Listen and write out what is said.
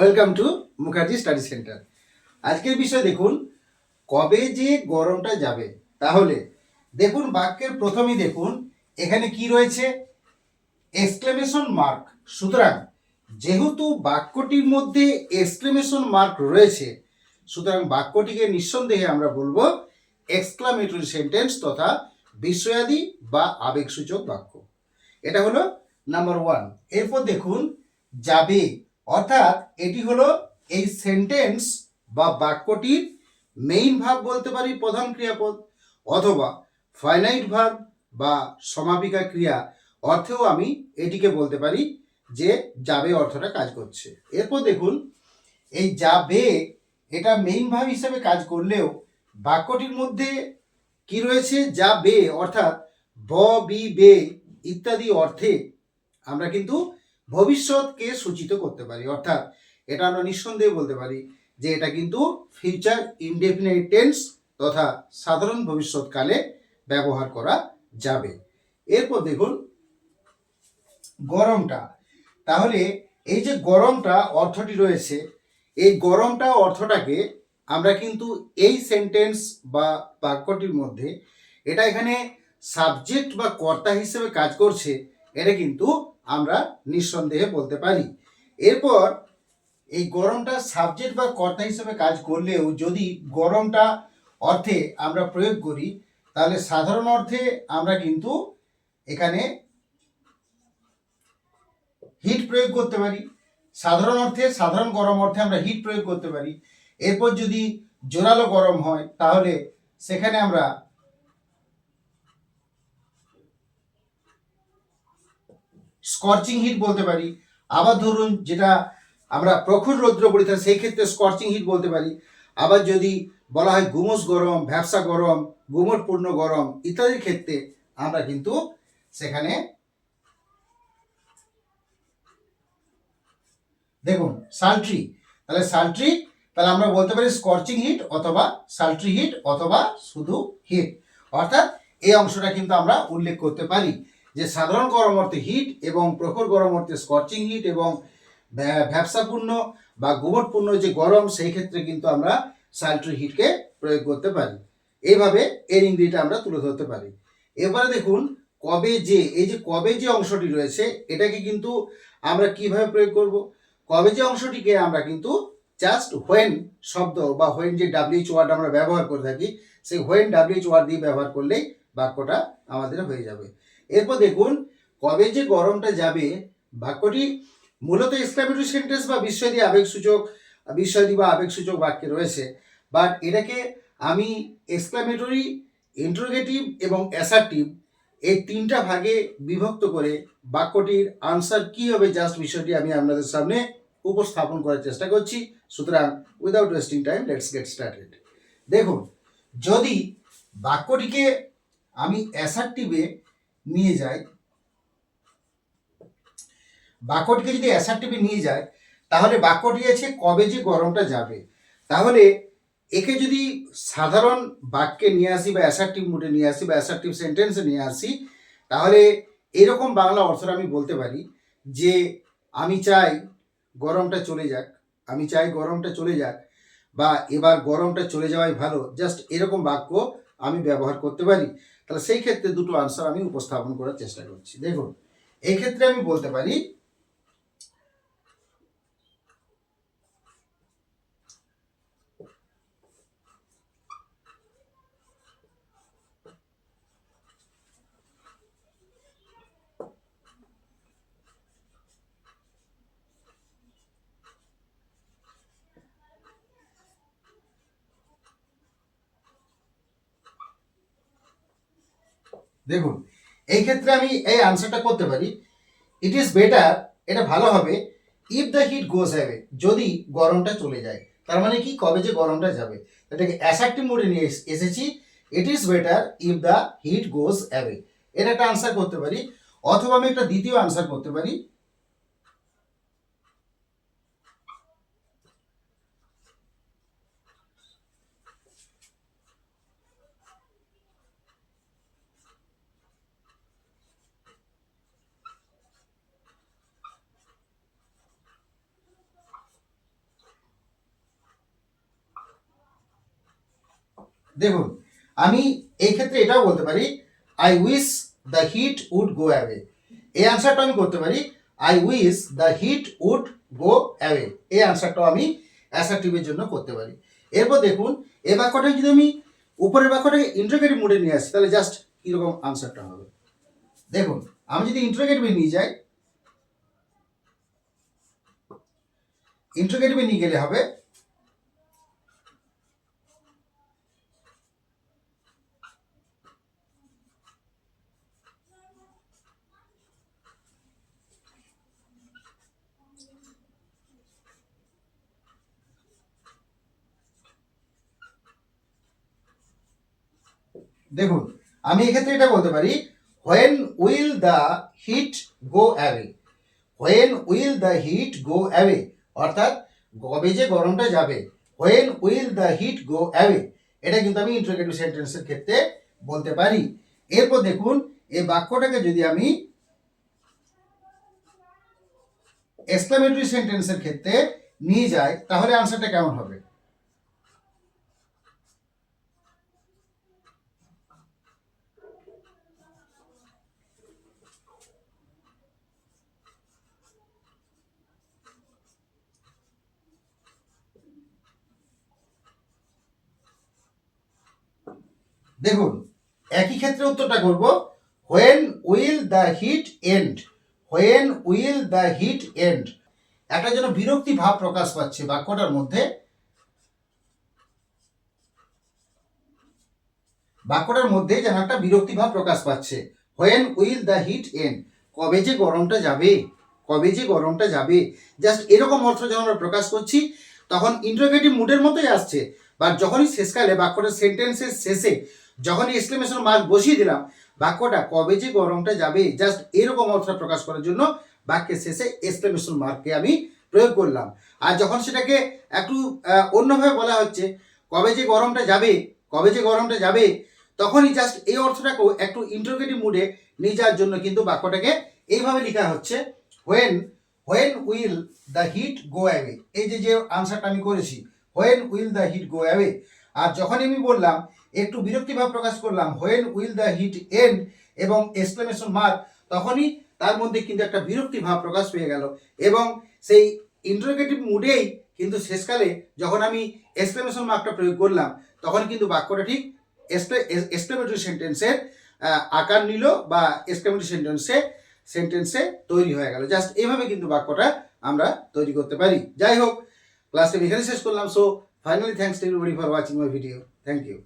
Welcome to Mukherjee study centre. আজকের বিষয় দেখুন, কবে যে গরমটা যাবে। তাহলে দেখুন, বাক্যের প্রথমেই দেখুন, এখানে কি রয়েছে? Exclamation mark. সুতরাং যেহেতু বাক্যটির মধ্যে এক্সক্লেমেশন মার্ক রয়েছে, সুতরাং বাক্যটিকে নিঃসন্দেহে আমরা বলব এক্সক্লামেটরি সেন্টেন্স তথা বিস্ময়াদি বা আবেগসূচক বাক্য। এটা হলো নাম্বার ওয়ান। এরপর দেখুন, যাবে অর্থাৎ এটি হলো এই সেন্টেন্স বা বাক্যটির মেইন ভাব বলতে পারি প্রধান ক্রিয়াপদ অথবা ফাইনাইট ভাব বা সমাপিকা ক্রিয়া অর্থেও আমি এটিকে বলতে পারি যে যাবে অর্থটা কাজ করছে। এরপর দেখুন, এই যাবে এটা মেইন ভাব হিসেবে কাজ করলেও বাক্যটির মধ্যে কি রয়েছে? যাবে অর্থাৎ ব, বি, বে ইত্যাদি অর্থে আমরা কিন্তু ভবিষ্যৎকে সূচিত করতে পারি। অর্থাৎ এটা আমরা নিঃসন্দেহে বলতে পারি যে এটা কিন্তু ফিউচার ইনডেফিনাইট টেন্স তথা সাধারণ ভবিষ্যৎকালে ব্যবহার করা যাবে। এরপর দেখুন, গরমটা। তাহলে এই যে গরমটা অর্থটি রয়েছে, এই গরমটা অর্থটাকে আমরা কিন্তু এই সেন্টেন্স বা বাক্যটির মধ্যে এটা এখানে সাবজেক্ট বা কর্তা হিসেবে কাজ করছে, এটা কিন্তু আমরা নিঃসন্দেহে বলতে পারি। এরপর এই গরমটা সাবজেক্ট বা কর্তা হিসেবে কাজ করলেও যদি গরমটা অর্থে আমরা প্রয়োগ করি, তাহলে সাধারণ অর্থে আমরা কিন্তু এখানে হিট প্রয়োগ করতে পারি। সাধারণ অর্থে, সাধারণ গরম অর্থে আমরা হিট প্রয়োগ করতে পারি। এরপর যদি জোরালো গরম হয়, তাহলে সেখানে আমরা স্কর্চিং হিট বলতে পারি। আবার ধরুন যেটা আমরা প্রখর রৌদ্র বলি, তাহলে সেই ক্ষেত্রে স্কর্চিং হিট বলতে পারি। আবার যদি বলা হয় গুমস গরম, ভ্যাবসা গরম, গুমটপূর্ণ গরম ইত্যাদির ক্ষেত্রে আমরা কিন্তু সেখানে দেখুন সালট্রি তাহলে সালট্রি তাহলে আমরা বলতে পারি স্কর্চিং হিট অথবা সালট্রি হিট অথবা শুধু হিট অর্থাৎ এই অংশটা কিন্তু আমরা উল্লেখ করতে পারি। যে সাধারণ গরম অর্থে হিট এবং প্রখর গরম অর্থে স্কর্চিং হিট এবং ভ্যাবসাপূর্ণ বা গোবরপূর্ণ যে গরম, সেই ক্ষেত্রে কিন্তু আমরা সালট্রি হিটকে প্রয়োগ করতে পারি। এইভাবে এর ইংরেজিটা আমরা তুলে ধরতে পারি। এবারে দেখুন, কবে যে, এই যে কবে যে অংশটি রয়েছে, এটাকে কিন্তু আমরা কীভাবে প্রয়োগ করব? কবে যে অংশটিকে আমরা কিন্তু জাস্ট হোয়েন শব্দ বা হোয়েন যে ডাব্লিউচ ওয়ার্ড আমরা ব্যবহার করে থাকি, সেই হোয়েন ডাব্লিউচ ওয়ার্ড দিয়ে ব্যবহার করলেই বাক্যটা আমাদের হয়ে যাবে। এরপর দেখুন, কবে যে গরমটা যাবে, বাক্যটি মূলত এক্সক্লামেটরি সেন্টেন্স বা বিস্ময়দি আবেগসূচক বিস্ময়দি বা আবেগসূচক বাক্যে রয়েছে। বাট এটাকে আমি এক্সক্লামেটরি ইন্টারোগেটিভ এবং অ্যাসার্টিভ এই তিনটা ভাগে বিভক্ত করে বাক্যটির আনসার কি হবে জাস্ট বিষয়টি আমি আপনাদের সামনে উপস্থাপন করার চেষ্টা করছি। সুতরাং without wasting time let's get started দেখুন, যদি বাক্যটিকে আমি অ্যাসার্টিভে নিয়ে যায়। বাক্যটিকে যদি অ্যাসার্টিভে নিয়ে যায়, তাহলে বাক্যটি আছে কবে যে গরমটা যাবে। তাহলে একে যদি সাধারণ বাক্যে নিয়ে আসি বা অ্যাসার্টিভ মুডে নিয়ে আসি বা অ্যাসার্টিভ সেন্টেন্সে নিয়ে আসি, তাহলে এরকম বাংলা অর্থটা আমি বলতে পারি যে আমি চাই গরমটা চলে যাক, আমি চাই গরমটা চলে যাক বা এবার গরমটা চলে যাওয়াই ভালো। জাস্ট এরকম বাক্য আমি ব্যবহার করতে পারি, তাহলে সেই ক্ষেত্রে দুটো আনসার আমি উপস্থাপন করার চেষ্টা করছি। দেখুন এই ক্ষেত্রে আমি বলতে পারি দেখুন, এই ক্ষেত্রে আমি এই আনসারটা করতে পারি। ইট ইজ বেটার এটা ভালো হবে if the heat goes away যদি গরমটা চলে যায়। তার মানে কি? কবে যে গরমটা যাবে। এটাকে অ্যাসাক্টিভ মোডে নিয়ে এসেছি। It is better if the heat goes away এটা একটা আনসার করতে পারি। অথবা আমি একটা দ্বিতীয় আনসার করতে পারি। দেখুন, আমি এই ক্ষেত্রে এটাও বলতে পারি I wish the heat would go away এই আনসারটা আমি করতে পারি I wish the heat would go away এই আনসারটাও আমি অ্যাসার্টিভের জন্য করতে পারি। এরপর দেখুন এই বাক্যটা যদি আমি উপরের বাক্যটাকে ইন্টারোগেটিভ মোডে নিয়ে আসি, তাহলে জাস্ট কীরকম আনসারটা হবে? দেখুন, আমি যদি ইন্টারোগেটিভে নিয়ে যাই ইন্টারোগেটিভে নিয়ে গেলে হবে দেখুন, আমি এক্ষেত্রে এটা বলতে পারি when will the heat go away when will the heat go away অর্থাৎ, কবে যে গরমটা যাবে when will the heat go away এটা কিন্তু আমি ইন্টারোগেটিভ সেন্টেন্সের ক্ষেত্রে বলতে পারি। এরপর দেখুন, এই বাক্যটাকে যদি আমি এক্সক্লামেটরি সেন্টেন্সের ক্ষেত্রে নিয়ে যাই, তাহলে আনসারটা কেমন হবে? দেখুন, একই ক্ষেত্রে উত্তরটা করব। When will the heat end when will the heat end একটা যেন বিরক্তি ভাব প্রকাশ পাচ্ছে বাক্যটার মধ্যে। বাক্যটার মধ্যে যেন একটা বিরক্তি ভাব প্রকাশ পাচ্ছে। When will the heat end কবে যে গরমটা যাবে? কবে যে গরমটা যাবে? জাস্ট এরকম অর্থ যখন আমরা প্রকাশ করছি, তখন ইন্টারোগেটিভ মুডের মতোই আসছে। বা যখনই শেষকালে বাক্যটা সেন্টেন্সের শেষে যখনই এক্সক্লেমেশন মার্ক বসিয়ে দিলাম, বাক্যটা কবে যে গরমটা যাবে জাস্ট এরকম অর্থটা প্রকাশ করার জন্য বাক্যের শেষে এক্সক্লেমেশন মার্ককে আমি প্রয়োগ করলাম। আর যখন সেটাকে একটু অন্যভাবে বলা হচ্ছে, কবে যে গরমটা যাবে, কবে যে গরমটা যাবে, তখনই জাস্ট এই অর্থটাকেও একটু ইন্টারোগেটিভ মুডে নিয়ে যাওয়ার জন্য কিন্তু বাক্যটাকে এইভাবে লেখা হচ্ছে when when will the heat go away এই যে যে আনসারটা আমি করেছি when will the heat go away আর যখন আমি বললাম একটু বিরক্তিভাব প্রকাশ করলাম। When will the heat end এবং এক্সক্লেমেশন মার্ক তখনই তার মধ্যে কিন্তু একটা বিরক্তি ভাব প্রকাশ পেয়ে গেল। এবং সেই ইন্টারোগেটিভ মুডেই কিন্তু শেষকালে যখন আমি এক্সক্লেমেশন মার্কটা প্রয়োগ করলাম, তখন কিন্তু বাক্যটা ঠিক এক্সক্লেমেটরি সেন্টেন্সের আকার নিল বা এক্সক্লেমেটরি সেন্টেন্সে সেন্টেন্সে তৈরি হয়ে গেল। জাস্ট এইভাবে কিন্তু বাক্যটা আমরা তৈরি করতে পারি। যাই হোক ক্লাসটা এখানে শেষ করলাম। So finally thanks to everybody for watching my video thank you